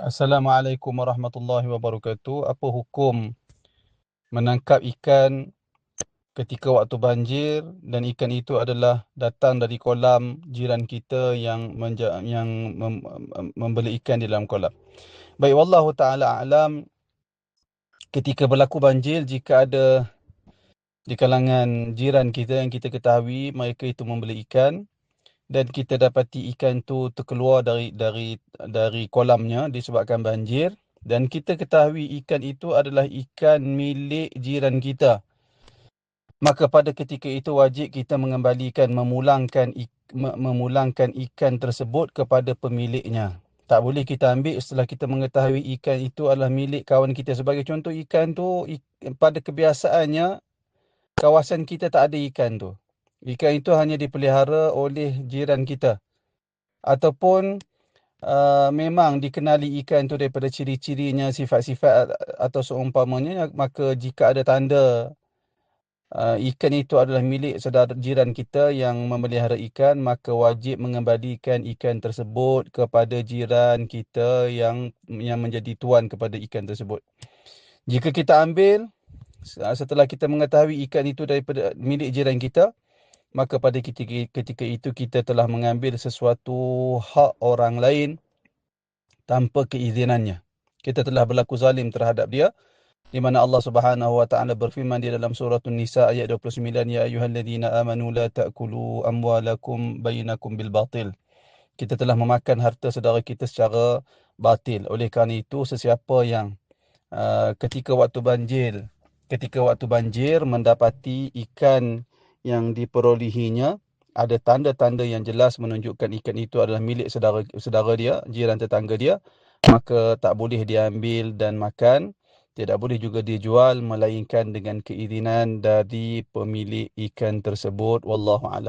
Assalamualaikum warahmatullahi wabarakatuh. Apa hukum menangkap ikan ketika waktu banjir dan ikan itu adalah datang dari kolam jiran kita yang menja- yang mem- membeli ikan di dalam kolam. Baik wallahu taala alam ketika berlaku banjir jika ada di kalangan jiran kita yang kita ketahui mereka itu membeli ikan dan kita dapati ikan tu terkeluar dari dari dari kolamnya disebabkan banjir. Dan kita ketahui ikan itu adalah ikan milik jiran kita. Maka pada ketika itu wajib kita mengembalikan memulangkan memulangkan ikan tersebut kepada pemiliknya. Tak boleh kita ambil setelah kita mengetahui ikan itu adalah milik kawan kita. Sebagai contoh ikan tu pada kebiasaannya kawasan kita tak ada ikan tu Ikan itu hanya dipelihara oleh jiran kita. Ataupun uh, memang dikenali ikan itu daripada ciri-cirinya, sifat-sifat atau seumpamanya. Maka jika ada tanda uh, ikan itu adalah milik saudara jiran kita yang memelihara ikan, maka wajib mengembalikan ikan tersebut kepada jiran kita yang yang menjadi tuan kepada ikan tersebut. Jika kita ambil setelah kita mengetahui ikan itu daripada milik jiran kita, maka pada ketika, ketika itu kita telah mengambil sesuatu hak orang lain tanpa keizinannya. Kita telah berlaku zalim terhadap dia. Di mana Allah Subhanahu wa taala berfirman di dalam surah An-Nisa ayat 29 ya ayyuhalladzina amanu la ta'kulu amwalakum bainakum bil batil. Kita telah memakan harta saudara kita secara batil. Oleh kerana itu sesiapa yang uh, ketika waktu banjir ketika waktu banjir mendapati ikan yang diperolehinya ada tanda-tanda yang jelas menunjukkan ikan itu adalah milik saudara saudara dia, jiran tetangga dia, maka tak boleh diambil dan makan, tidak boleh juga dijual melainkan dengan keizinan dari pemilik ikan tersebut wallahu a'lam.